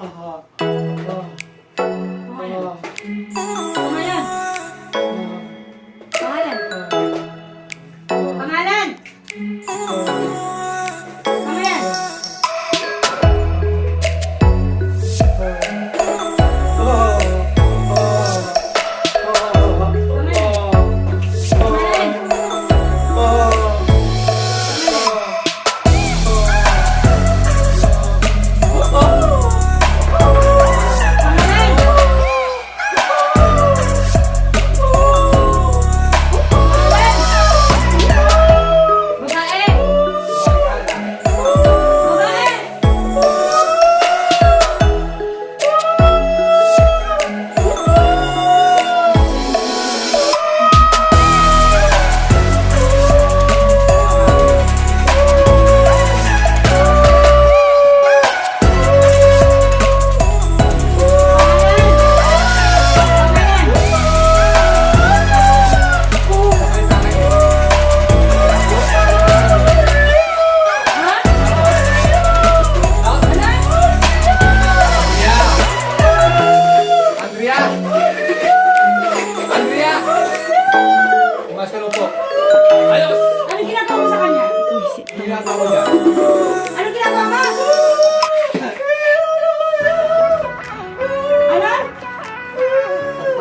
Pangalan.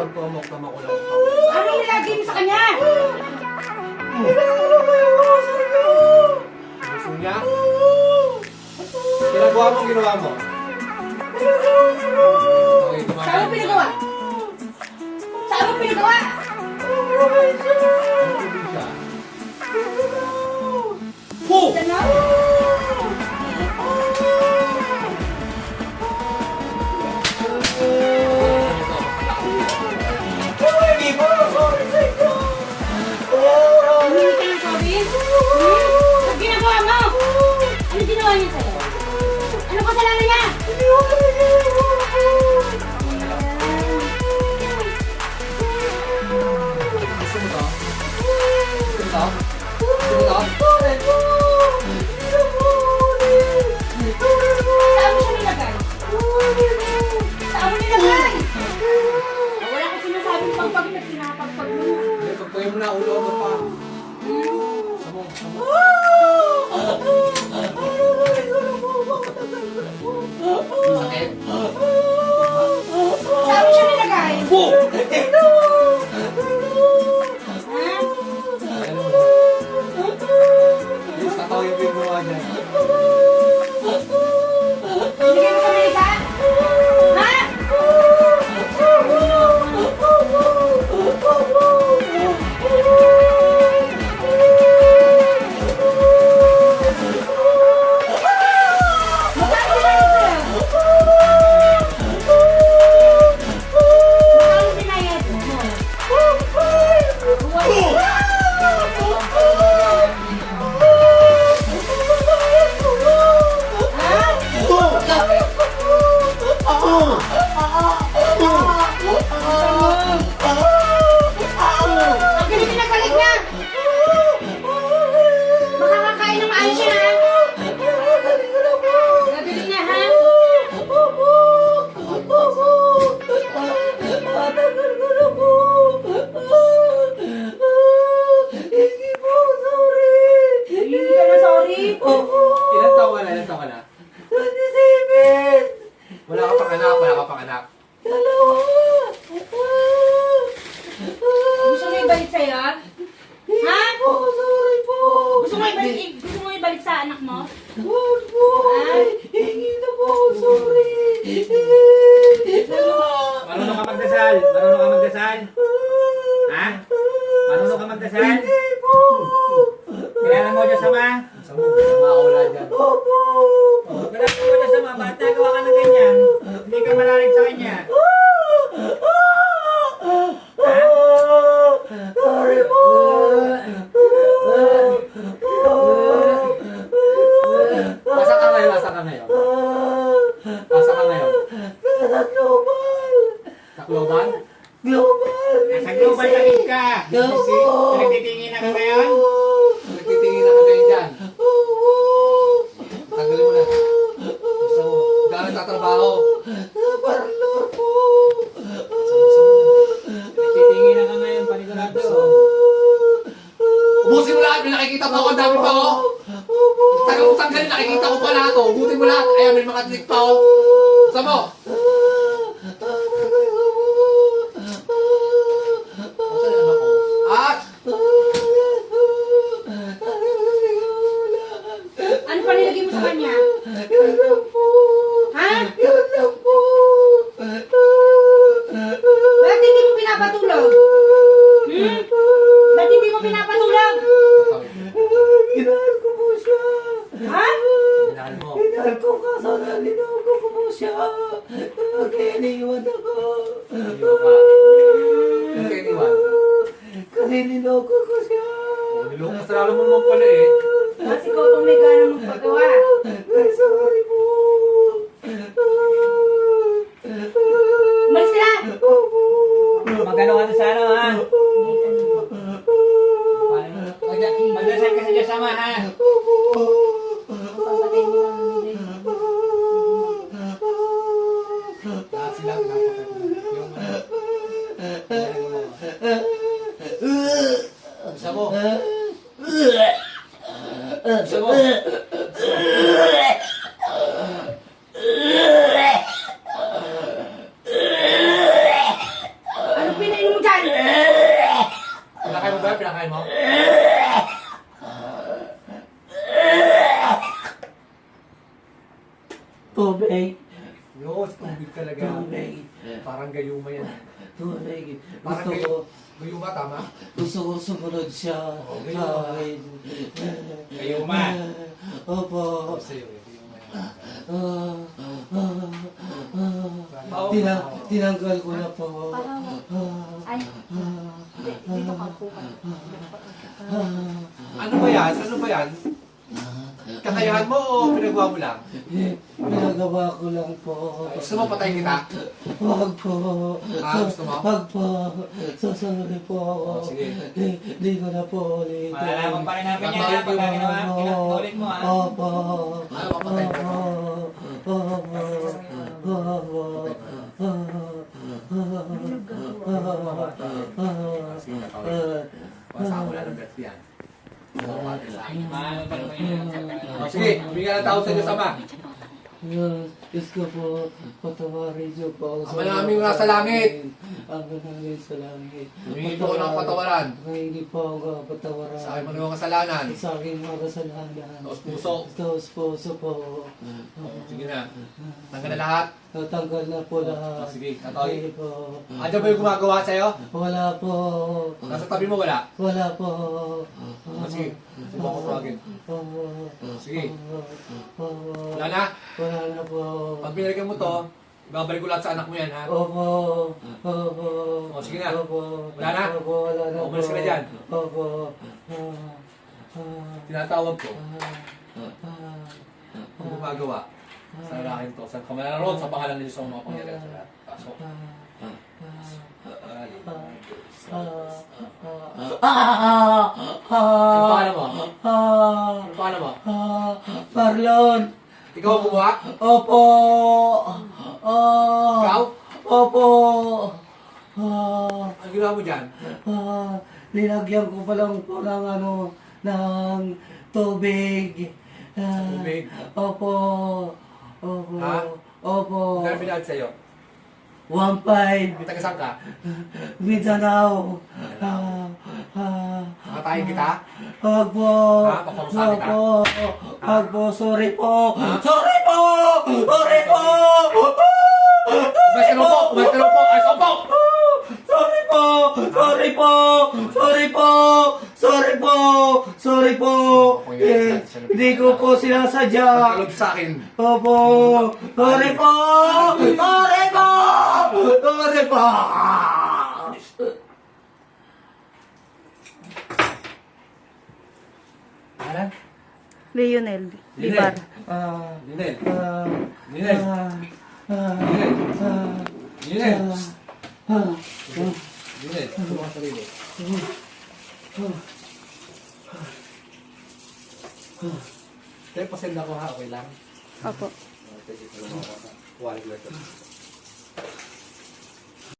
Pagpamok tama ko lang. Ano nilagay mo sa kanya? Gusto niya? Ginagawa mo, ginawa mo. Okay, Saan mo pinagawa? Saan mo pinagawa? Na ulo mo pa. Sabong, sabong. Sakit. Saan mo siya nilagay? Po! Mo Diyos Ama? Sabong, makakawala dyan. Kilala mo Diyos Ama? Bakit nagawa ka ng ganyan? Hindi ka malalig sa Kanya. Ha? Asa ka ngayon? Asa ka ngayon? Asa ka ngayon? Tacloban? Nasa global langit ka. Pinagtitingin na ka ngayon? Nagtitingin na ka ngayon dyan. Tagalin mo na. Gusto mo. Gano'n nagtatrabaho. Parlor po. Titingin na ka ngayon, panigurado. Ubusin mo lahat, may nakikita pa ako, dami pa oh. Tagal tanggalin, nakikita ko pa lahat oh. Ubusin mo lahat. Ayan, may mga tinik pa oh. Saan mo? Saan yung anak ko? Ah! Ano pa nilagay mo sa kanya? Ha? Ba't hindi mo pinapatulog? Hmm? Ba't hindi mo pinapatulog? Ginahal ko po siya. Ha? Minahal mo. Ginahal ko kaso nalinogo ko po siya. Kaya iniwan ako. Iniwan ka. Yung kay iniwan. Kasi niloko ko siya. Niloko sa lalo mo naman pala eh. Kasi ikaw itong may gana magpagawa. Ay, sorry po. Umalis ka na! Opo. Magano ka na sa ano, ha? Magdasal ka sa Diyos Ama, ha? Papatay mo lang nila. Lahat sila, pinapakita ko. Yung ano. Isa mo. Isa mo. Ano pinainom mo dyan? Pinakain mo ba? Pinakain mo? Tubig. Yo, tubig talaga. Tubig. Parang gayuma yan. Tubig. Parang Gusto ko, gayu- gayuma, tama? gusto ko sumunod siya. Oo, ganyan ba? Kahit. Gayuma. Opo. Tapos sa'yo eh, gayuma yan. Ah, ah, ah. Bawa- Tinang, tinanggal ko na po. Parang, Ah, ay, ah, dito ka po ah. Ano ba yan? Ano ba yan? Kakayahan mo o pinagawa mo lang? Eh, Pinagawa ko lang po. Gusto mo patayin kita? Wag po. Ah, gusto mo? Wag po. Susunod po. Oh, sige. Di, ko na po ulit. Malalaman pa rin namin yan? Pagka ginawa, kinaulit mo, ha? Opo. Ano, papatayin ka? Opo. Opo. Opo. Sige, pa bigyan ng tao sa Diyos Ama. Diyos, ko po, patawarin niyo po Ama namin nasa langit. Ama namin sa langit. Humingi po ng patawaran. Humingi po ako patawaran. Sa aking mga kasalanan. Sa aking mga kasalanan. Taos puso. Taos puso po. Oh, Sige na. Tanggal na lahat. Natanggal na po Oh, lahat. sige, tatoy. Hindi po. Ano ba yung gumagawa sa'yo? Wala po. Nasa tabi mo wala? Wala po. Oh, Sige, subukan ko tawagin. Sige. Wala na. Wala na po. Pag binalikan mo to, babalik ko lahat sa anak mo yan ha. Opo. Opo. Oh, sige na. Opo. Wala na? Opo, wala na Oh, umalis ka na dyan. Opo. Tinatawag ko. Kung gumagawa. Sa lalaking to. Sa kamalaroon, sa pangalan ni Diyos ang mga pangyayari sa lahat. Pasok. Ano pangalan mo? Ano pangalan mo? Parlon. Ikaw ang gumawa? Opo. Oh. Ikaw? Opo. Ah, Ano ginawa mo dyan? ah, linagyan ko pa lang po ng ano, ng tubig. Ah, tubig? Opo. Opo. Ha? Opo. Magkano binayad sa'yo? One five. May taga saan ka? Mindanao. Ah, ah, Nakatayin kita? Wag po. Ha? Paparusahan Wag kita? po. Wag po. Sorry po. Sorry po. Sorry po. Umayos ka po! Umayos ka po! Ayos ka po! Sorry po. Sorry po. Sorry po. Sorry po. Sorry po. Hindi ko po sinasadya. Nagkalog sa akin. Opo. Sorry po. Sorry po. Sorry po. Alan? Leonel. Lionel. Libar. Ah, Lionel. ah, Lionel. ah, ah, Lionel. ah, Lionel. ah. Lionel. Tulungan ka sarili. Kaya pasend ako ha, okay lang. Opo. Okay,